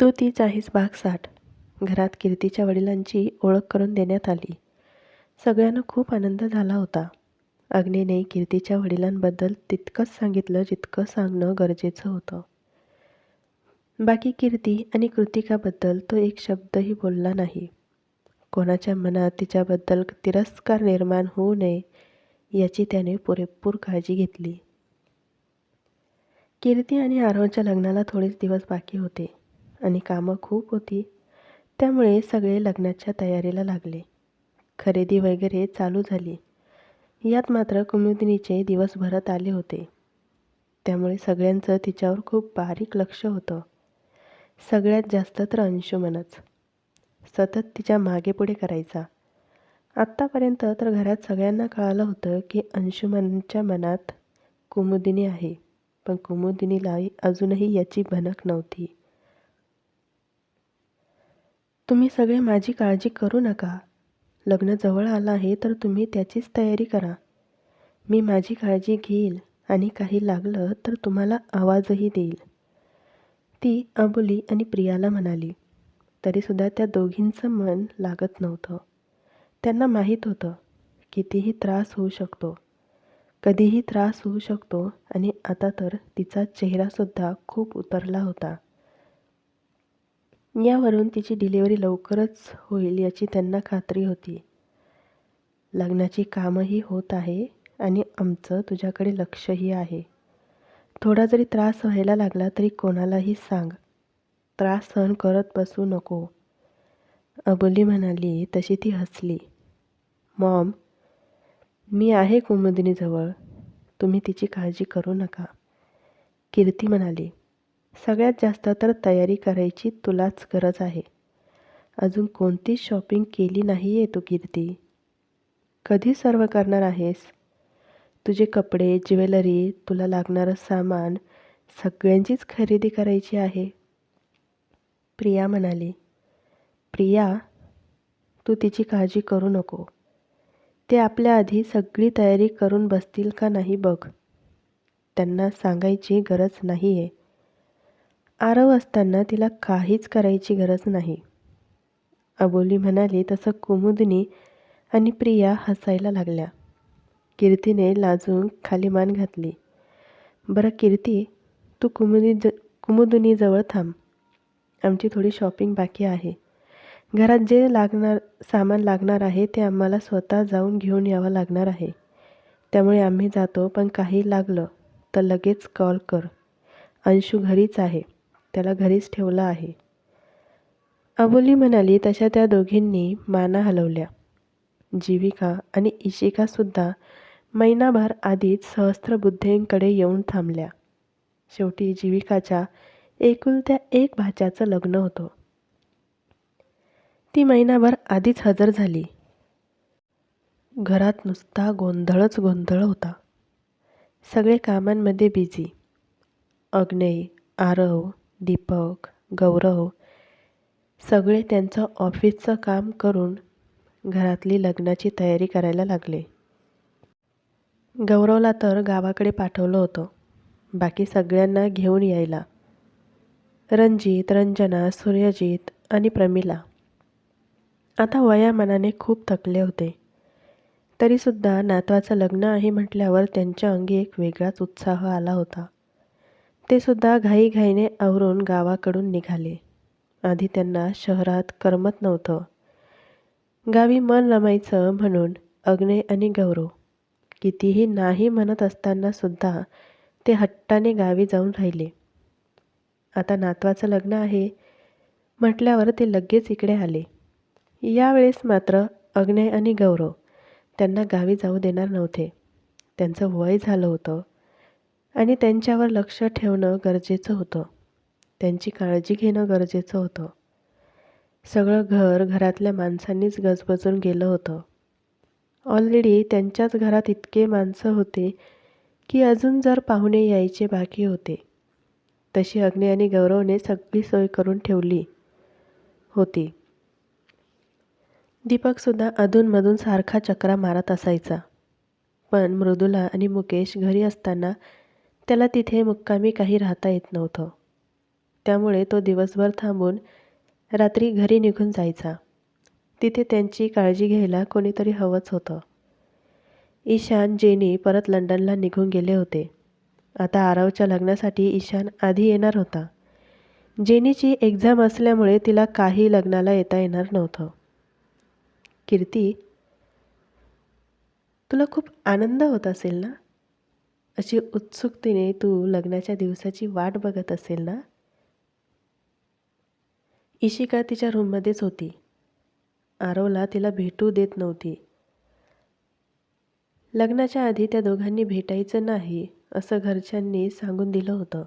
तू तीच आहेस साठ घरात कीर्तीच्या वडिलांची ओळख करून देण्यात आली. सगळ्यांना खूप आनंद झाला होता. अग्नीने कीर्तीच्या वडिलांबद्दल तितकंच सांगितलं जितकं सांगणं गरजेचं होतं. बाकी कीर्ती आणि कृतिकाबद्दल तो एक शब्दही बोलला नाही. कोणाच्या मनात तिच्याबद्दल तिरस्कार निर्माण होऊ नये याची त्याने पुरेपूर काळजी घेतली. कीर्ती आणि आरोहच्या लग्नाला थोडेच दिवस बाकी होते. आणि कामं खूप होती. त्यामुळे सगळे लग्नाच्या तयारीला लागले. खरेदी वगैरे चालू झाली. यात मात्र कुमुदिनीचे दिवस भरत आले होते. त्यामुळे सगळ्यांचं तिच्यावर खूप बारीक लक्ष होतं. सगळ्यात जास्त तर अंशुमनच. सतत तिच्यामागे पुढे करायचा. आत्तापर्यंत तर घरात सगळ्यांना कळालं होतं की अंशुमनच्या मनात कुमुदिनी आहे. पण कुमुदिनीला अजूनही याची भनक नव्हती. तुम्ही सगळे माझी काळजी करू नका. लग्न जवळ आलं आहे तर तुम्ही त्याचीच तयारी करा. मी माझी काळजी घेईल आणि काही लागलं तर तुम्हाला आवाजही देईल. ती अबुली आणि प्रियाला म्हणाली. तरीसुद्धा त्या दोघींचं मन लागत नव्हतं. त्यांना माहीत होतं कितीही त्रास होऊ शकतो. कधीही त्रास होऊ शकतो आणि आता तर तिचा चेहरासुद्धा खूप उतरला होता. यावरून तिची डिलिव्हरी लवकरच होईल याची त्यांना खात्री होती. लग्नाची कामंही होत आहे आणि आमचं तुझ्याकडे लक्षही आहे. थोडा जरी त्रास व्हायला लागला तरी कोणालाही सांग. त्रास सहन करत बसू नको. अबोली म्हणाली तशी ती हसली. मॉम मी आहे कुमुदिनीजवळ. तुम्ही तिची काळजी करू नका. कीर्ती म्हणाली. सगळ्यात जास्त तर तयारी करायची तुलाच गरज आहे. अजून कोणतीच शॉपिंग केली नाही आहे तू कीर्ती? कधी सर्व करणार आहेस? तुझे कपडे ज्वेलरी तुला लागणारं सामान सगळ्यांचीच खरेदी करायची आहे. प्रिया म्हणाली प्रिया तू तिची काळजी करू नको. ते आपल्या आधी सगळी तयारी करून बसतील का नाही बघ. त्यांना सांगायची गरज नाही आहे आरव असताना तिला काहीच करायची गरज नाही. अबोली म्हणाली तसं कुमुदिनी आणि प्रिया हसायला लागल्या. कीर्तीने लाजून खाली मान घातली. बरं कीर्ती तू कुमुदी ज कुमुदिनीजवळ थांब. आमची थोडी शॉपिंग बाकी आहे. घरात जे लागणार सामान लागणार आहे ते आम्हाला स्वतः जाऊन घेऊन यावं लागणार आहे. त्यामुळे आम्ही जातो पण काही लागलं तर लगेच कॉल कर. अंशू घरीच आहे. त्याला घरीच ठेवलं आहे. अबोली म्हणाली तशा त्या दोघींनी माना हलवल्या. जीविका आणि इशिकासुद्धा महिनाभर आधीच सहस्त्रबुद्धेंकडे येऊन थांबल्या. शेवटी जीविकाच्या एकुलत्या एक भाच्याचं लग्न होतं. ती महिनाभर आधीच हजर झाली. घरात नुसता गोंधळच गोंधळ होता. सगळे कामांमध्ये बिझी. अग्नेय आरव दीपक गौरव सगळे त्यांचं ऑफिसचं काम करून घरातली लग्नाची तयारी करायला लागले. गौरवला तर गावाकडे पाठवलं होतं. बाकी सगळ्यांना घेऊन यायला. रणजित रंजना सूर्यजित आणि प्रमिला. आता वयामानाने खूप थकले होते. तरीसुद्धा नातवाचं लग्न आहे म्हटल्यावर त्यांच्या अंगी एक वेगळाच उत्साह आला होता. ते सुद्धा घाईघाईने आवरून गावाकडून निघाले. आधी त्यांना शहरात करमत नव्हतं. गावी मन रमायचं म्हणून अग्ने आणि गौरव कितीही नाही म्हणत असताना सुद्धा ते हट्टाने गावी जाऊन राहिले. आता नातवाचं लग्न आहे म्हटल्यावर ते लगेच इकडे आले. यावेळेस मात्र अग्नय आणि गौरव त्यांना गावी जाऊ देणार नव्हते. त्यांचं वय झालं होतं. आणि त्यांच्यावर लक्ष ठेवणं गरजेचं होतं. त्यांची काळजी घेणं गरजेचं होतं. सगळं घर घरातल्या माणसांनीच गजबजून गेलं होतं. ऑलरेडी त्यांच्याच घरात इतके माणसं होते की अजून जर पाहुणे यायचे बाकी होते. तशी अग्नी आणि गौरवने सगळी सोय करून ठेवली होती. दीपकसुद्धा अधूनमधून सारखा चक्रा मारत असायचा. पण मृदुला आणि मुकेश घरी असताना त्याला तिथे मुक्कामी काही राहता येत नव्हतं. त्यामुळे तो दिवसभर थांबून रात्री घरी निघून जायचा. तिथे त्यांची काळजी घ्यायला कोणीतरी हवंच होतं. ईशान जेनी परत लंडनला निघून गेले होते. आता आरवच्या लग्नासाठी ईशान आधी येणार होता. जेनीची एक्झाम असल्यामुळे तिला काही लग्नाला येता येणार नव्हतं. कीर्ती तुला खूप आनंद होत असेल ना? अशी उत्सुकतेने तू लग्नाच्या दिवसाची वाट बघत असेल ना? इशिका तिच्या रूममध्येच होती. आरवला तिला भेटू देत नव्हती. लग्नाच्या आधी त्या दोघांनी भेटायचं नाही असं घरच्यांनी सांगून दिलं होतं.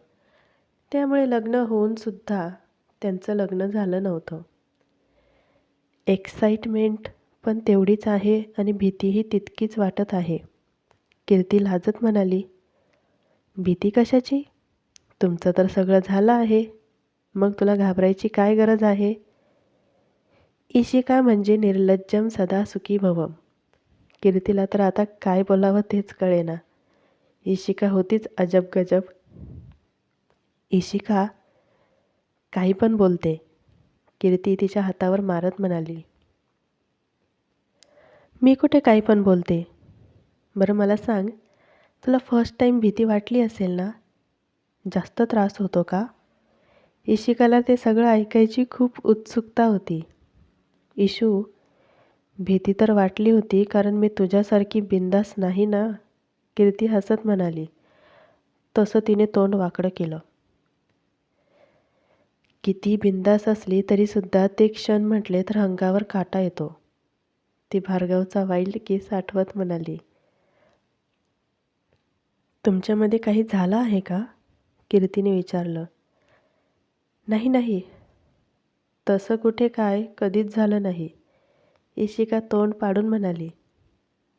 त्यामुळे लग्न होऊन सुद्धा त्यांचं लग्न झालं नव्हतं. एक्साइटमेंट पण तेवढीच आहे आणि भीतीही तितकीच वाटत आहे. कीर्ती लाजत म्हणाली भीती कशाची? तुमचं तर सगळं झालं आहे. मग तुला घाबरायची काय गरज आहे? इशिका म्हणजे निर्लज्जम सदा सुखी भवम. कीर्तीला तर आता काय बोलावं तेच कळेना. इशिका होतीच अजब गजब इशिका काही पण बोलते. कीर्ती तिच्या हातावर मारत म्हणाली. मी कुठे काही पण बोलते? बरं मला सांग तुला फर्स्ट टाईम भीती वाटली असेल ना? जास्त त्रास होतो का? इशिकाला ते सगळं ऐकायची खूप उत्सुकता होती. इशू भीती तर वाटली होती कारण मी तुझ्यासारखी बिंदास नाही ना? कीर्ती हसत म्हणाली. तसं तिने तोंड वाकडं केलं. किती बिंदास असली तरीसुद्धा ते क्षण म्हटले तर अंगावर काटा येतो. ती भार्गवचा वाईल्ड केस आठवत म्हणाली. तुमच्यामध्ये काही झालं आहे का? कीर्तीने विचारलं. नाही नाही. तसं कुठे काय? कधीच झालं नाही. इशिका तोंड पाडून म्हणाली.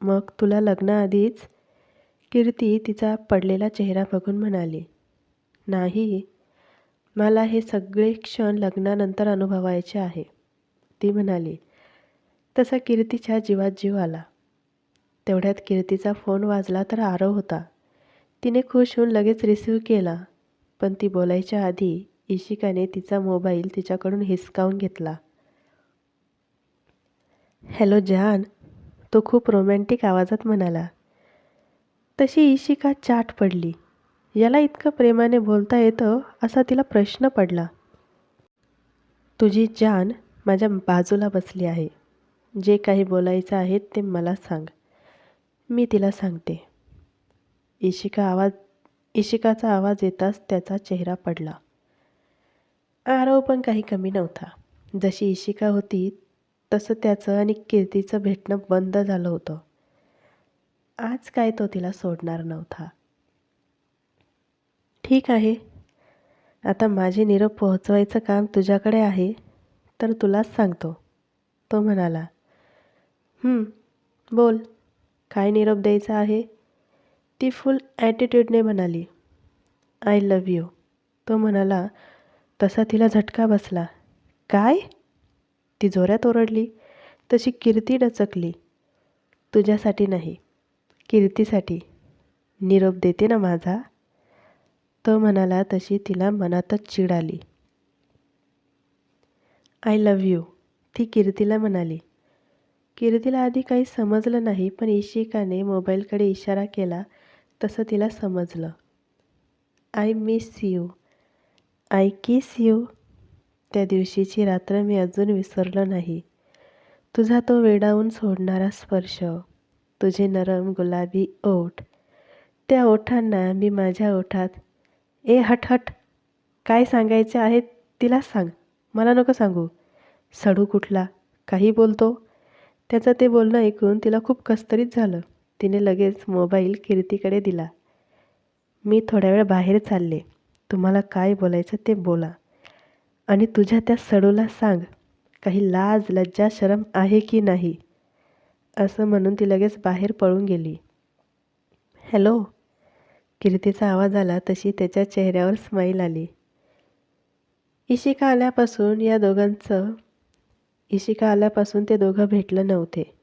मग तुला लग्नाआधीच? कीर्ती तिचा पडलेला चेहरा बघून म्हणाली. नाही. मला हे सगळे क्षण लग्नानंतर अनुभवायचे आहे. ती म्हणाली. तसा कीर्तीच्या जीवात जीव आला. तेवढ्यात कीर्तीचा फोन वाजला तर आरव होता. तिने खुश होऊन लगेच रिसीव्ह केला पण ती बोलायच्या आधी इशिकाने तिचा मोबाईल तिच्याकडून हिसकावून घेतला. हॅलो जहान तो खूप रोमॅन्टिक आवाजात म्हणाला. तशी इशिका चाट पडली. याला इतकं प्रेमाने बोलता येतं असा तिला प्रश्न पडला. तुझी जान माझ्या बाजूला बसली आहे. जे काही बोलायचं आहे ते मला सांग. मी तिला सांगते. इशिका आवाज इशिकाचा आवाज येताच त्याचा चेहरा पडला. आरव पण काही कमी नव्हता. जशी इशिका होती तसं त्याचं आणि कीर्तीचं भेटणं बंद झालं होतं. आज काय तो तिला सोडणार नव्हता. ठीक आहे. आता माझे निरोप पोहोचवायचं काम तुझ्याकडे आहे तर तुलाच सांगतो. तो म्हणाला बोल. काय निरोप द्यायचा आहे? ती फुल ॲटिट्यूडने म्हणाली आय लव्ह यू. तो म्हणाला तसा तिला झटका बसला. काय? ती जोऱ्यात ओरडली तशी कीर्ती डचकली तुझ्यासाठी नाही कीर्तीसाठी. निरोप देते ना माझा? तो म्हणाला तशी तिला मनातच चिड आली. आय लव्ह यू ती कीर्तीला म्हणाली. कीर्तीला आधी काही समजलं नाही पण इशिकाने मोबाईलकडे इशारा केला तसं तिला समजलं. I miss you I kiss you त्या दिवशीची रात्र मी अजून विसरलो नाही. तुझा तो वेडावून सोडणारा स्पर्श तुझे नरम गुलाबी ओठ त्या ओठांना मी माझ्या ओठात ए हट हट. काय सांगायचे आहे तिला सांग. मला नको सांगू. सडू कुठला? काही बोलतो? त्याचं ते बोलणं ऐकून तिला खूप कस्तरीत झालं. तिने लगेच मोबाईल कीर्तीकडे दिला. मी थोड्या वेळ बाहेर चालले. तुम्हाला काय बोलायचं ते बोला. आणि तुझ्या त्या सडूला सांग काही लाज लज्जा शरम आहे की नाही? असं म्हणून ती लगेच बाहेर पळून गेली. हॅलो. कीर्तीचा आवाज आला तशी त्याच्या चेहऱ्यावर स्माईल आली. इशिका आल्यापासून या दोघांचं इशिका आल्यापासून ते दोघं भेटलं नव्हते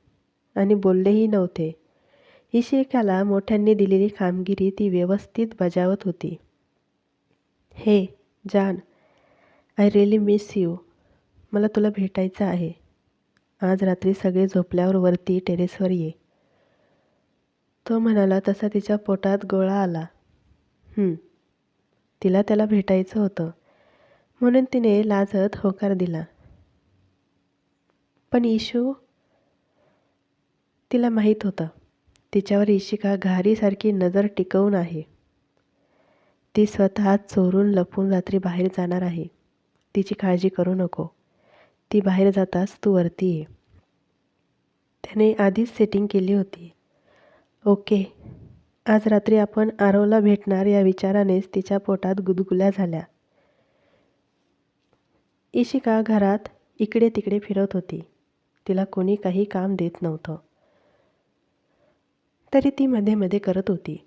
आणि बोललेही नव्हते. इशिकाला मोठ्यांनी दिलेली कामगिरी ती व्यवस्थित बजावत होती. हे जान आय रिअली मिस यू मला तुला भेटायचं आहे. आज रात्री सगळे झोपल्यावर वरती टेरेसवर ये. तो म्हणाला तसा तिच्या पोटात गोळा आला. तिला त्याला भेटायचं होतं. म्हणून तिने लाजत होकार दिला. पण इशू तिला माहीत होतं. तिच्यावर इशिका घारीसारखी नजर टिकवून आहे. ती स्वतः चोरून लपून रात्री बाहेर जाणार आहे. तिची काळजी करू नको. ती बाहेर जाताच तू वरती ये. त्याने आधीच सेटिंग केली होती. ओके. आज रात्री आपण आरवला भेटणार या विचारानेच तिच्या पोटात गुदगुल्या झाल्या. इशिका घरात इकडे तिकडे फिरत होती. तिला कोणी काही काम देत नव्हतं. तरी ती मध्ये मध्ये करत होती.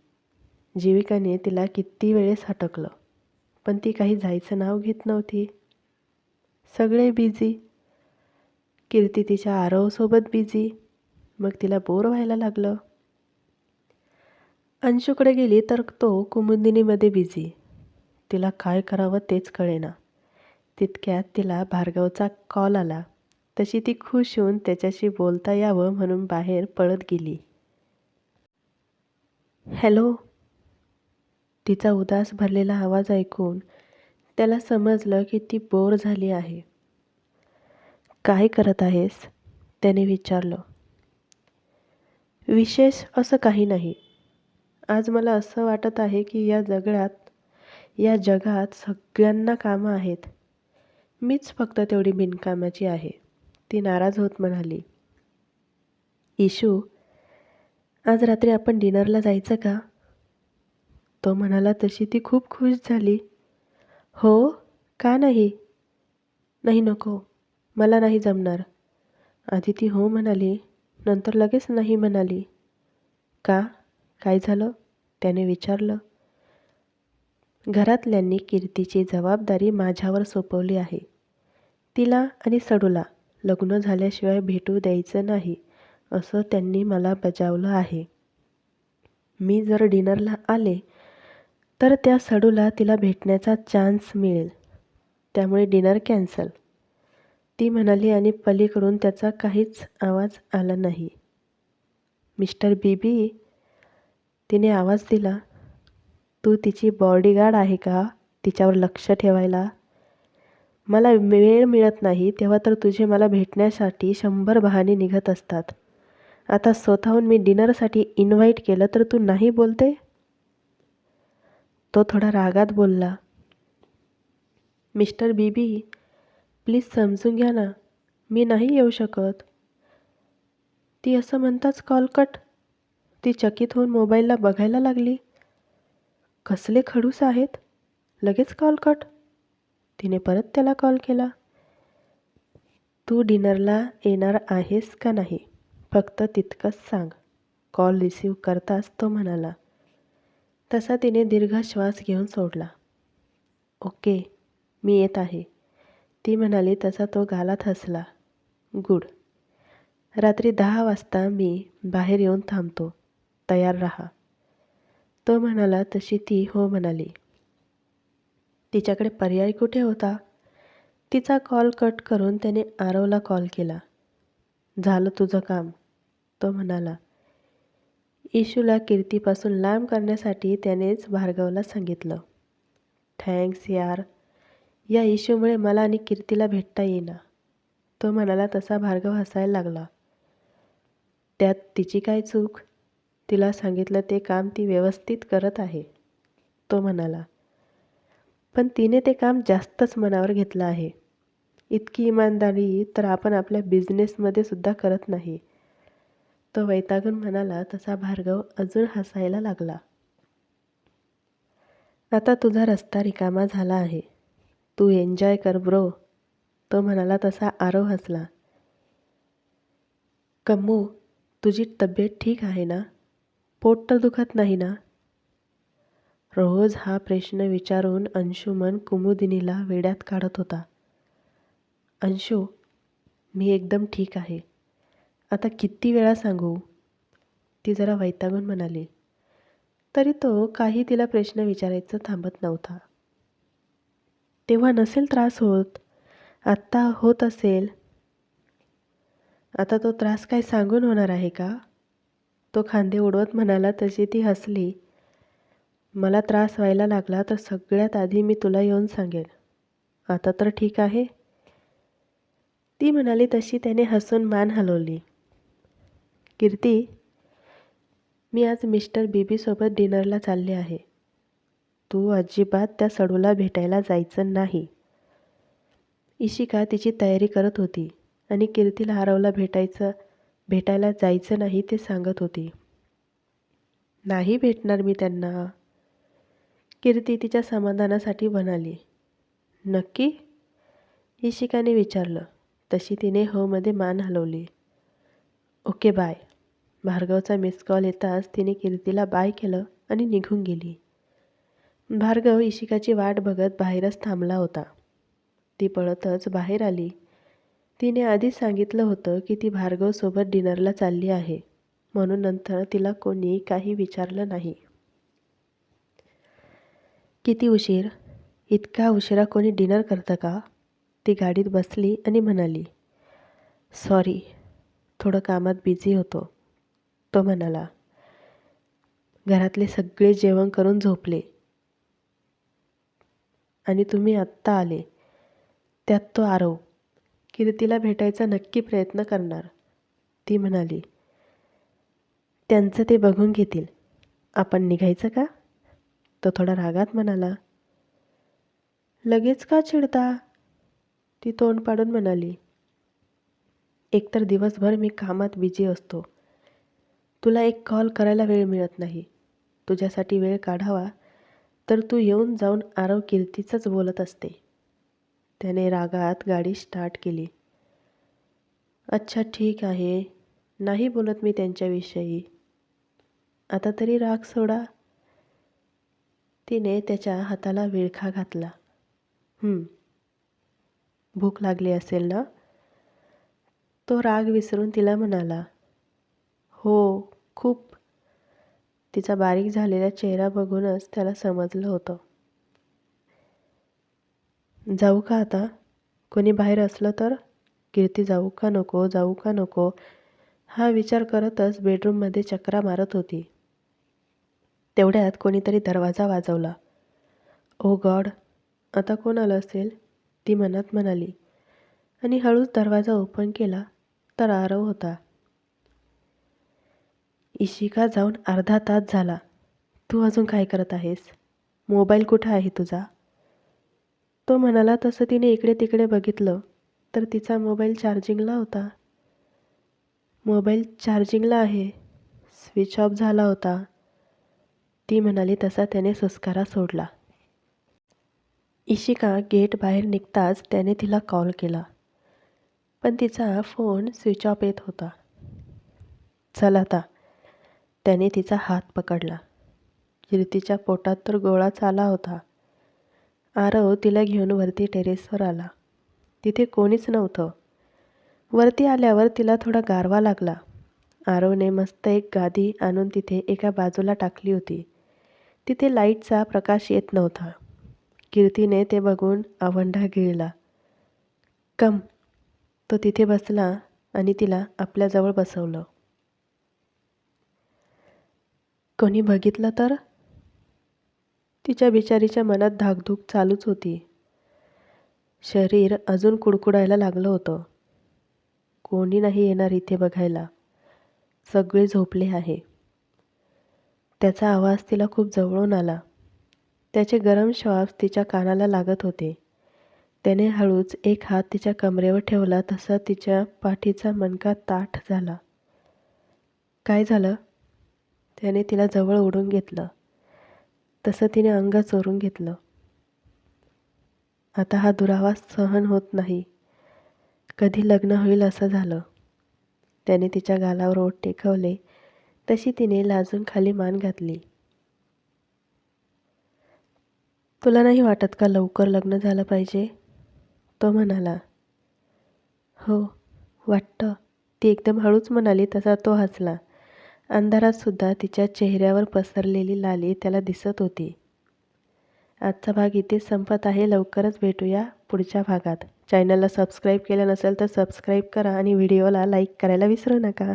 जीविकाने तिला किती वेळेस हटकलं पण ती काही जायचं नाव घेत नव्हती. सगळे बिझी कीर्ती तिच्या आरवसोबत बिझी मग तिला बोर व्हायला लागलं. अंशूकडे गेली तर तो कुमुदिनीमध्ये बिझी तिला काय करावं तेच कळेना. तितक्यात तिला भार्गवचा कॉल आला. तशी ती खुश होऊन त्याच्याशी बोलता यावं म्हणून बाहेर पळत गेली. हॅलो. तिचा उदास भरलेला आवाज ऐकून त्याला समजलं की ती बोर झाली आहे. काय करत आहेस? त्याने विचारलं. विशेष असं काही नाही. आज मला असं वाटत आहे की या जगात या जगात सगळ्यांना कामं आहेत. मीच फक्त तेवढी बिनकामाची आहे. ती नाराज होत म्हणाली. इशू आज रात्री आपण डिनरला जायचं का? तो म्हणाला तशी ती खूप खुश झाली. हो? का नाही? नाही नको. मला नाही जमणार. आधी ती हो म्हणाली नंतर लगेच नाही म्हणाली. का? काय झालं? त्याने विचारलं. घरातल्यांनी कीर्तीची जबाबदारी माझ्यावर सोपवली आहे. तिला आणि सडूला लग्न झाल्याशिवाय भेटू द्यायचं नाही. असं त्यांनी मला बजावलं आहे. मी जर डिनरला आले तर त्या सडूला तिला भेटण्याचा चान्स मिळेल. त्यामुळे डिनर कॅन्सल. ती म्हणाली आणि पलीकडून त्याचा काहीच आवाज आला नाही. मिस्टर बीबी तिने आवाज दिला तू तिची बॉडीगार्ड आहे का? तिच्यावर लक्ष ठेवायला. मला वेळ मिळत नाही तेव्हा तर तुझे मला भेटण्यासाठी शंभर बहाणे निघत असतात. आता स्वतःहून मी डिनरसाठी इन्व्हाइट केलं तर तू नाही बोलते? तो थोडा रागात बोलला. मिस्टर बीबी प्लीज समजून घ्या ना मी नाही येऊ शकत. ती असं म्हणताच कॉल कट ती चकित होऊन मोबाईलला बघायला लागली. कसले खडूस आहेत? लगेच कॉल कट तिने परत त्याला कॉल केला. तू डिनरला येणार आहेस का नाही? फक्त तितकंच सांग. कॉल रिसीव करताच तो म्हणाला. तसा तिने दीर्घ श्वास घेऊन सोडला. ओके मी येत आहे. ती म्हणाली तसा तो गालात हसला. गुड. रात्री दहा वाजता मी बाहेर येऊन थांबतो. तयार राहा. तो म्हणाला तशी ती हो म्हणाली. तिच्याकडे पर्याय कुठे होता? तिचा कॉल कट करून त्याने आरवला कॉल केला. झालं तुझं काम. तो म्हणाला इशूला कीर्तीपासून लांब करण्यासाठी त्यानेच भार्गवला सांगितलं. थँक्स यार. या इशूमुळे मला आणि कीर्तीला भेटता येईना. तो म्हणाला तसा भार्गव हसायला लागला. त्यात तिची काय चूक? तिला सांगितलं ते काम ती व्यवस्थित करत आहे. तो म्हणाला पण तिने ते काम जास्तच मनावर घेतलं आहे. इतकी इमानदारी तर आपण आपल्या बिझनेसमध्ये सुद्धा करत नाही. तो वैतागून म्हणाला तसा भार्गव अजून हसायला लागला. आता तुझा रस्ता रिकामा झाला आहे. तू एन्जॉय कर ब्रो तो म्हणाला तसा आरव हसला. कम्मू तुझी तब्येत ठीक आहे ना? पोट तर दुखत नाही ना? रोज हा प्रश्न विचारून अंशुमन कुमुदिनीला वेड्यात काढत होता. अंशू मी एकदम ठीक आहे. आता किती वेळा सांगू? ती जरा वैतागून म्हणाली. तरी तो काही तिला प्रश्न विचारायचं थांबत नव्हता. तेव्हा नसेल त्रास होत. आत्ता होत असेल. आता तो त्रास काय सांगून होणार आहे का? तो खांदे उडवत म्हणाला तशी ती हसली. मला त्रास व्हायला लागला तर सगळ्यात आधी मी तुला येऊन सांगेन. आता तर ठीक आहे. ती म्हणाली तशी त्याने हसून मान हलवली. कीर्ती मी आज मिस्टर बीबीसोबत डिनरला चालले आहे. तू अजिबात त्या सडूला भेटायला जायचं नाही. इशिका तिची तयारी करत होती आणि कीर्तीला हरवला भेटायचं भेटायला जायचं नाही ते सांगत होती. नाही भेटणार मी त्यांना कीर्ती तिच्या समाधानासाठी म्हणाली. नक्की? इशिकाने विचारलं. तशी तिने होमध्ये मान हलवली. Okay bye. भार्गवचा मिस कॉल येताच तिने कीर्तीला बाय केलं आणि निघून गेली. भार्गव इशिकाची वाट बघत बाहेरच थांबला होता. ती पळतच बाहेर आली. तिने आधीच सांगितलं होतं की ती भार्गवसोबत डिनरला चालली आहे. म्हणून नंतर तिला कोणी काही विचारलं नाही. किती उशीर? इतका उशिरा कोणी डिनर करतं का? ती गाडीत बसली आणि म्हणाली. सॉरी. थोडं कामात बिझी होतो. तो म्हणाला घरातले सगळे जेवण करून झोपले. आणि तुम्ही आत्ता आले. त्यात तो आरव कीर्तीला भेटायचा नक्की प्रयत्न करणार. ती म्हणाली त्यांचं ते बघून घेतील. आपण निघायचं का? तो थोडा रागात म्हणाला लगेच का चिडता? ती तोंड पाडून म्हणाली एकतर दिवसभर मी कामात बिझी असतो. तुला एक कॉल करायला वेळ मिळत नाही. तुझ्यासाठी वेळ काढावा. तर तू येऊन जाऊन आरव कीर्तीचंच बोलत असते. त्याने रागात गाडी स्टार्ट केली. अच्छा ठीक आहे. नाही बोलत मी त्यांच्याविषयी. आता तरी राग सोडा. तिने त्याच्या हाताला विळखा घातला. भूक लागली असेल ना? तो राग विसरून तिला म्हणाला. हो. खूप तिचा बारीक झालेला चेहरा बघूनच त्याला समजलं होतं. जाऊ का आता? कोणी बाहेर असलं तर? कीर्ती जाऊ का नको? जाऊ का नको? हा विचार करतच बेडरूममध्ये चक्रा मारत होती. तेवढ्यात कोणीतरी दरवाजा वाजवला. ओ गॉड आता कोण आलं असेल? ती मनात म्हणाली. आणि हळूच दरवाजा ओपन केला तर आरव होता. इशिका जाऊन अर्धा तास झाला. तू अजून काय करत आहेस? मोबाईल कुठं आहे तुझा? तो म्हणाला तसं तिने इकडे तिकडे बघितलं तर तिचा मोबाईल चार्जिंगला होता. मोबाईल चार्जिंगला आहे. स्विच ऑफ झाला होता. ती म्हणाली तसा त्याने सुस्कारा सोडला. इशिका गेट बाहेर निघताच त्याने तिला कॉल केला. पण तिचा फोन स्विच ऑफ येत होता. चल आता त्याने तिचा हात पकडला. कीर्तीच्या पोटात तर गोळाच आला होता. आरव तिला घेऊन वरती टेरेसवर आला. तिथे कोणीच नव्हतं. वरती आल्यावर तिला थोडा गारवा लागला. आरवने मस्त एक गादी आणून तिथे एका बाजूला टाकली होती. तिथे लाईटचा प्रकाश येत नव्हता. कीर्तीने ते बघून आवंढा गिळला. कम. तो तिथे बसला आणि तिला आपल्याजवळ बसवलं. कोणी बघितलं तर? तिच्या बिचारीच्या मनात धाकधूक चालूच होती. शरीर अजून कुडकुडायला लागलं होतं. कोणी नाही येणार इथे बघायला. सगळे झोपले आहे. त्याचा आवाज तिला खूप जवळून आला. त्याचे गरम श्वास तिच्या कानाला लागत होते. त्याने हळूच एक हात तिच्या कमरेवर ठेवला तसा तिच्या पाठीचा मनका ताठ झाला. काय झालं? त्याने तिला जवळ ओढून घेतलं. तसं तिने अंग चोरून घेतलं. आता हा दुरावास सहन होत नाही. कधी लग्न होईल असं झालं. त्याने तिच्या गालावर ओठ टेकवले. तशी तिने लाजून खाली मान घातली. तुला नाही वाटत का लवकर लग्न झालं पाहिजे? तो म्हणाला. हो वाटतं. ती एकदम हळूच म्हणाली तसा तो हसला. अंधारात सुद्धा तिच्या चेहऱ्यावर पसरलेली लाली त्याला दिसत होती. आजचा भाग इथे संपत आहे. लवकरच भेटूया पुढच्या भागात. चॅनलला सबस्क्राईब केलं नसेल तर सबस्क्राईब करा आणि व्हिडिओला लाईक करायला विसरू नका.